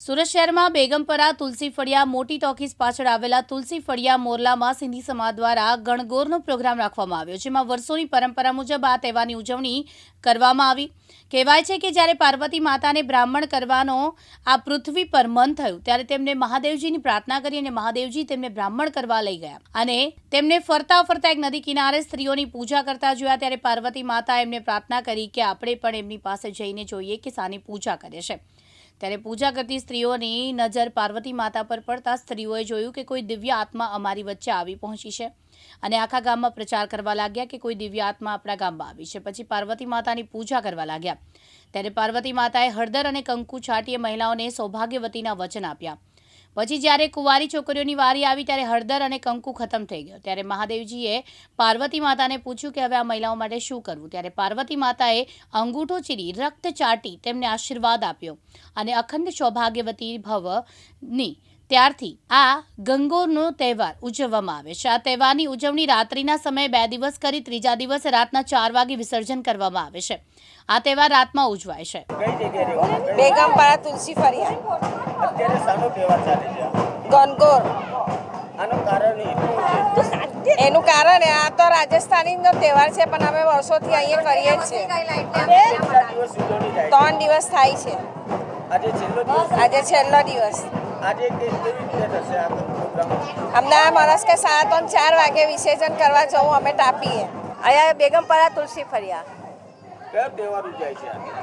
સુરત શહેરમાં બેગમપરા તુલસી ફળિયા મોટી ટોકીઝ પાછળ આવેલા તુલસી ફળિયા મોરલામાં સિંધી સમાજ દ્વારા ગણગોરનો પ્રોગ્રામ રાખવામાં આવ્યો, જેમાં વર્ષોની પરંપરા મુજબ આ તહેવારની ઉજવણી કરવામાં આવી. કહેવાય છે કે જ્યારે પાર્વતી માતાને બ્રાહ્મણ કરવાનો આ પૃથ્વી પર મન થયું, ત્યારે તેમને મહાદેવજીની પ્રાર્થના કરી અને મહાદેવજી તેમને બ્રાહ્મણ કરવા લઈ ગયા. અને તેમને ફરતા ફરતા એક નદી કિનારે સ્ત્રીઓની પૂજા કરતા જોયા, ત્યારે પાર્વતી માતા એમને પ્રાર્થના કરી કે આપણે પણ એમની પાસે જઈને જોઈએ કે સાની પૂજા કરે છે. ત્યારે પૂજા કરતી સ્ત્રીઓની નજર પાર્વતી માતા પર પડતા સ્ત્રીઓએ જોયું કે કોઈ દિવ્ય આત્મા અમારી વચ્ચે આવી પહોંચી છે અને આખા ગામમાં પ્રચાર કરવા લાગ્યા કે કોઈ દિવ્ય આત્મા આપણા ગામમાં આવી છે. પછી પાર્વતી માતાની પૂજા કરવા લાગ્યા. ત્યારે પાર્વતી માતાએ હળદર અને કંકુ છાંટીએ મહિલાઓને સૌભાગ્યવતીના વચન આપ્યા. પછી જ્યારે કુંવારી છોકરીઓની વારી આવી ત્યારે હળદર અને કંકુ ખતમ થઈ ગયો. ત્યારે મહાદેવજીએ પાર્વતી માતાને પૂછ્યું કે હવે આ મહિલાઓ માટે શું કરવું? ત્યારે પાર્વતી માતાએ અંગૂઠો ચીરી, રક્ત ચાટી તેમને આશીર્વાદ આપ્યો અને અખંડ સૌભાગ્યવતી ભવની ત્યારથી આ ગંગોરનો તહેવાર ઉજવવામાં આવે છે. આ તહેવારની ઉજવણી રાત્રિના સમયે બે દિવસ કરી ત્રીજા દિવસે રાતના ચાર વાગે વિસર્જન કરવામાં આવે છે. આ તહેવાર રાતમાં ઉજવાય છે. બેગમપાડા તુલસી ફરિયા શાનો તહેવાર ચાલે છે? ગનગોર. આનું કારણ એટલું છે? એનું કારણ એ આ તો રાજસ્થાનીનો તહેવાર છે પણ અમે વર્ષોથી અહીંયા કરીએ જ છીએ. ત્રણ દિવસ થાય છે. આજે છેલ્લો દિવસ? હમણાં માણસ કે ત્રણ ચાર વાગે વિસર્જન કરવા જવું અમે ટાપીએ. અહીંયા બેગમપાડા તુલસી ફરિયા?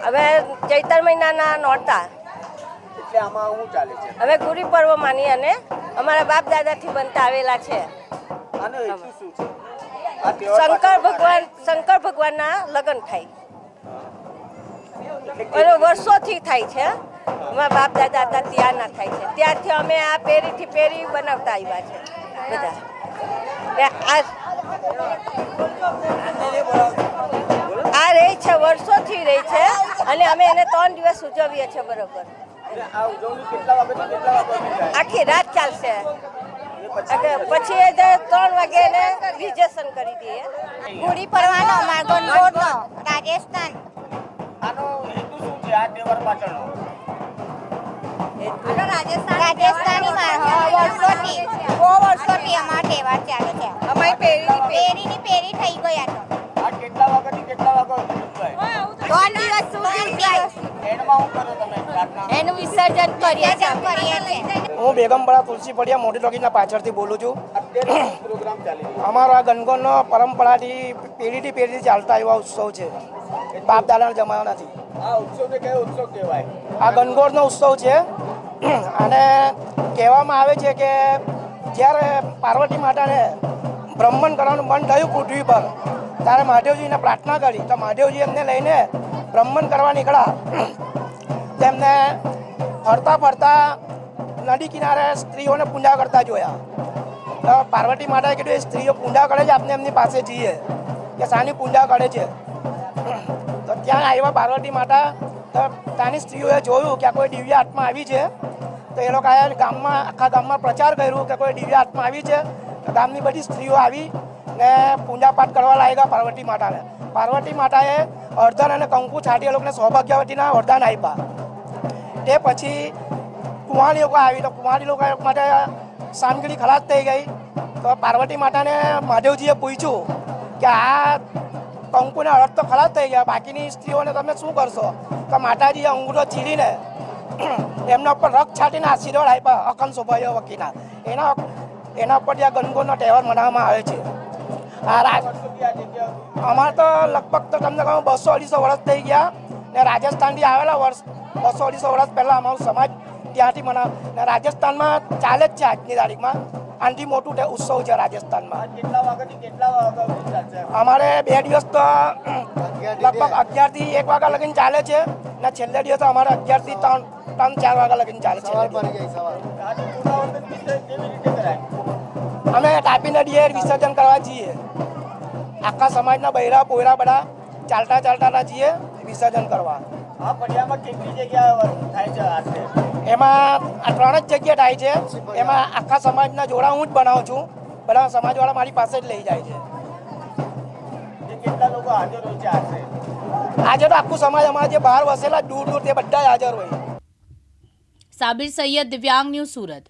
હવે ચૈતર મહિનાના નોરતા. એટલે આમાં શું ચાલે છે? અમે ગુરી પર્વ માની અને અમારા બાપ દાદાથી બનતા આવેલા છે. આનો હેતુ શું છે? શંકર ભગવાન શંકર ભગવાનના લગ્ન થાય. વર્ષોથી થાય છે. અમારા બાપ દાદા હતા ત્યારના થાય છે. ત્યારથી અમે આ પેરીથી પેરી બનાવતા આવ્યા છે બધા. આ રહે છે વર્ષોથી રહે છે. અને અમે એને ત્રણ દિવસ ઉજવીએ છીએ બરોબર. આ આખી રાત ચાલશે. પછી ત્રણ વાગે એને વિજેશન કરી દઈએ. ગુડી પડવાનો માર્ગોનો રાજસ્થાન. આનો હેતુ શું છે આ તહેવાર પાછળનો? રાજસ્થાની માં હા, વર્ષોથી બહુ વર્ષોથી અમારો તહેવાર ચાલે છે. અમારી પેરી પેરીની પેરી થઈ ગયા તો. કેટલા વાગ્યાથી કેટલા વાગ્યા એનું વિસર્જન કરીએ છીએ અમે. કરીએ છીએ. હું બેગમપરા તુલસી પડિયા મોટી ટોકીના પાછળથી બોલું છું. અત્યારે શું પ્રોગ્રામ ચાલી રહ્યો? અમારો આ ગનગોરનો પરંપરાથી પેઢીથી પેઢીથી ચાલતા એવા ઉત્સવ છે. બાપ દાદાના જમાનાથી કહેવાય? આ ગનગોરનો ઉત્સવ છે. અને કહેવામાં આવે છે કે જ્યારે પાર્વતી માતાને બ્રહ્મણ કરવાનું મન થયું પૃથ્વી પર ત્યારે મહાદેવજીને પ્રાર્થના કરી. તો મહાદેવજી એમને લઈને બ્રહ્મણ કરવા નીકળ્યા. તેમને ફરતા ફરતા નદી કિનારે સ્ત્રીઓને પૂજા કરતા જોયા. તો પાર્વતી માતાએ કીધું, એ સ્ત્રીઓ પૂજા કરે છે, આપણે એમની પાસે જઈએ. કે સાની પૂંજા કરે છે. તો ત્યાં આવ્યા પાર્વતી માતા. તો ત્યાંની સ્ત્રીઓએ જોયું કે આ કોઈ દિવ્ય આત્મા આવી છે. તો એ લોકોએ ગામમાં, આખા ગામમાં પ્રચાર કર્યો કે કોઈ દિવ્ય આત્મા આવી છે. ગામની બધી સ્ત્રીઓ આવી ને પૂજાપાઠ કરવા લાગ્યા પાર્વતી માતાને. પાર્વતી માતાએ અર્ધન અને કંકુ છાટી એ લોકોને સૌભાગ્યવતીના વરદાન આપ્યા. તે પછી કુંવારી લોકો આવી તો કુંવારી લોકો માટે સામગ્રી ખલાસ થઈ ગઈ. તો પાર્વતી માતાને મહાદેવજીએ પૂછ્યું કે આ કંકુને અડદ તો ખલાસ થઈ ગયા, બાકીની સ્ત્રીઓને તમે શું કરશો? તો માતાજીએ અંગૂઠો ચીરીને એમના ઉપર રક્ત છાંટીને આશીર્વાદ આપ્યા અખંડ શોભાયો વકીના એના એના ઉપર ત્યાં ગણગોનો તહેવાર મનાવવામાં આવે છે. અમારે તો લગભગ તો તમને કહું બસો અઢીસો વર્ષ થઈ ગયા. ને રાજસ્થાનથી આવેલા વર્ષ બસો અઢીસો વર્ષ પહેલાં અમારું સમાજ ત્યાંથી મનાવ ને રાજસ્થાનમાં ચાલે જ છે આજની તારીખમાં. આનાથી મોટું તે ઉત્સવ છે રાજસ્થાનમાં. અમારે બે દિવસ તો લગભગ અગિયારથી એક વાગ્યા લગીને ચાલે છે. ને છેલ્લે દિવસ અમારે અગિયારથી ત્રણ ત્રણ ચાર વાગ્યા લગીને ચાલે છે. અમે ટાપી ડીએ વિસર્જન કરવા જઈએ આખા સમાજના બૈરા પોયરા બધા ચાલતા ચાલતા જઈએ વિસર્જન કરવા. કેટલી જગ્યા થાય છે એમાં આ ત્રણ જ જગ્યા થાય છે. એમાં આખા સમાજના જોડા હું જ બનાવું છું. બધા સમાજવાળા મારી પાસે જ લઈ જાય છે. કેટલા લોકો હાજર હોય છે આશરે આજે તો આખું સમાજ અમારા જે બહાર વસેલા દૂર દૂર તે બધા હાજર હોય. સાબિર સૈયદ દિવ્યાંગ ન્યૂઝ સુરત.